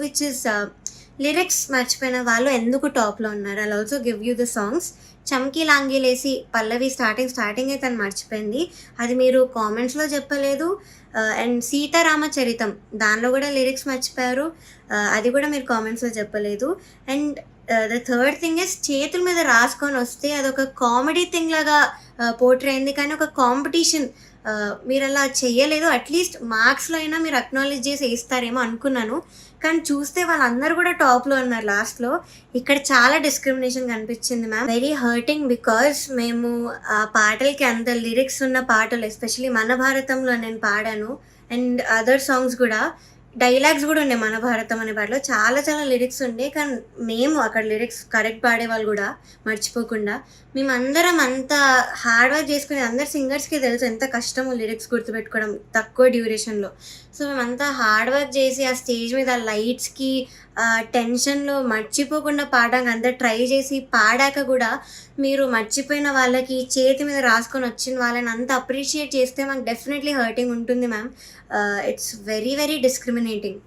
Which is lyrics మర్చిపోయిన వాళ్ళు ఎందుకు టాప్లో ఉన్నారు? I also give you the songs చమ్కీ లాంగీలేసి పల్లవి స్టార్టింగ్ స్టార్టింగ్ అయితే తను మర్చిపోయింది. అది మీరు కామెంట్స్లో చెప్పలేదు. Uh, అండ్ సీతారామచరితం దానిలో కూడా లిరిక్స్ మర్చిపోయారు. Uh, అది కూడా మీరు కామెంట్స్లో చెప్పలేదు. And the third thing is చేతుల మీద రాసుకొని వస్తే అదొక కామెడీ థింగ్ లాగా uh, పోర్ట్రే అయింది. కానీ ఒక కాంపిటీషన్ uh, మీరు అలా చేయలేదు. అట్లీస్ట్ మార్క్స్లో అయినా మీరు అక్నాలెడ్జ్ చేసి వేస్తారేమో అనుకున్నాను. కానీ చూస్తే వాళ్ళందరూ కూడా టాప్లో ఉన్నారు లాస్ట్లో ఇక్కడ చాలా డిస్క్రిమినేషన్ కనిపించింది మ్యామ్ వెరీ హర్టింగ్ బికాస్ మేము ఆ పాటలకి అంత లిరిక్స్ ఉన్న పాటలు ఎస్పెషలీ మన భారతంలో నేను పాడాను. అండ్ అదర్ సాంగ్స్ కూడా డైలాగ్స్ కూడా ఉండే మన భారతం అనే పాటలో చాలా చాలా లిరిక్స్ ఉండే కానీ మేము అక్కడ లిరిక్స్ కరెక్ట్ పాడే వాళ్ళు కూడా మర్చిపోకుండా మేము అందరం అంత హార్డ్ వర్క్ చేసుకుని అందరు సింగర్స్కి తెలుసు ఎంత కష్టమో లిరిక్స్ గుర్తుపెట్టుకోవడం తక్కువ డ్యూరేషన్లో సో మేమంతా హార్డ్ వర్క్ చేసి ఆ స్టేజ్ మీద లైట్స్కి టెన్షన్లో మర్చిపోకుండా పాడడానికి అంతా ట్రై చేసి పాడాక కూడా మీరు మర్చిపోయిన వాళ్ళకి చేతి మీద రాసుకొని వచ్చిన వాళ్ళని అంత అప్రిషియేట్ చేస్తే మాకు డెఫినెట్లీ హర్టింగ్ ఉంటుంది ma'am. It's very very fascinating.